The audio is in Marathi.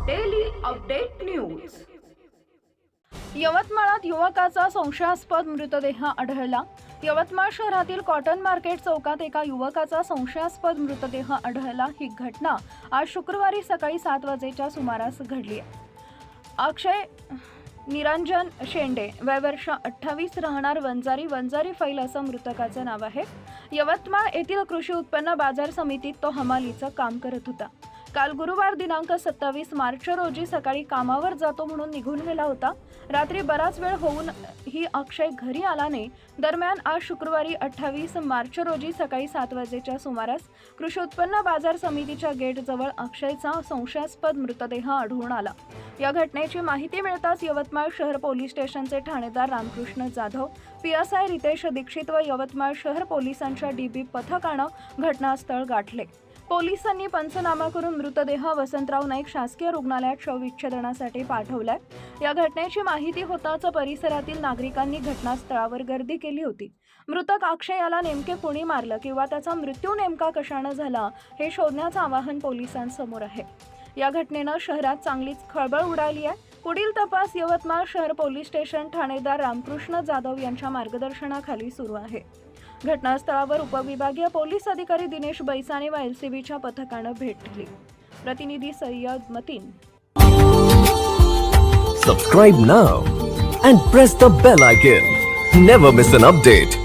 अपडेट न्यूज यवतमाळात युवकाचा संशयास्पद मृतदेह आढळला. यवतमाळ शहरातील कॉटन मार्केट चौकात एका युवकाचा संशयास्पद मृतदेह आढळला. ही घटना आज शुक्रवारी सकाळी सात वाजेच्या सुमारास घडली. आहे अक्षय निरंजन शेंडे वय वर्ष अठ्ठावीस राहणार वंजारी. वंजारी फैल असं मृतकाचं नाव आहे. यवतमाळ येथील कृषी उत्पन्न बाजार समितीत तो हमालीचं काम करत होता. काल गुरुवार दिनांक सत्तावीस मार्च रोजी सकाळी कामावर जातो म्हणून निघून गेला होता. रात्री बराच वेळ होऊन ही अक्षय घरी आला नाही दरम्यान आज शुक्रवारी अठ्ठावीस मार्च रोजी सकाळी सात वाजेच्या सुमारास कृषी उत्पन्न बाजार समितीच्या गेटजवळ अक्षयचा संशयास्पद मृतदेह आढळून आला. या घटनेची माहिती मिळताच यवतमाळ शहर पोलीस स्टेशनचे ठाणेदार Ramkrishna Jadhav P S I Ritesh Dixit व यवतमाळ शहर पोलिसांच्या डीबी पथकानं घटनास्थळ गाठले. पोलिसांनी पंचनामा करून मृतदेह वसंतराव नाईक शासकीय रुग्णालयात शवविच्छेदनासाठी पाठवलाय. या घटनेची माहिती होताच परिसरातील नागरिकांनी घटनास्थळावर गर्दी केली होती. मृतक अक्षय याला नेमके कोणी मारलं किंवा त्याचा मृत्यू नेमका कशानं झाला हे शोधण्याचं आवाहन पोलिसांसमोर आहे. या घटनेनं शहरात चांगलीच खळबळ उडाली आहे. पुढील तपास यवतमाळ शहर पोलीस स्टेशन ठाणेदार रामकृष्ण जाधव यांच्या मार्गदर्शनाखाली सुरू आहे. घटनास्थळावर उपविभागीय पोलीस अधिकारी दिनेश बैसाने व एलसीबीच्या पथकानं भेट दिली. प्रतिनिधी Sayyad Mateen. Subscribe now and press the bell icon never miss an update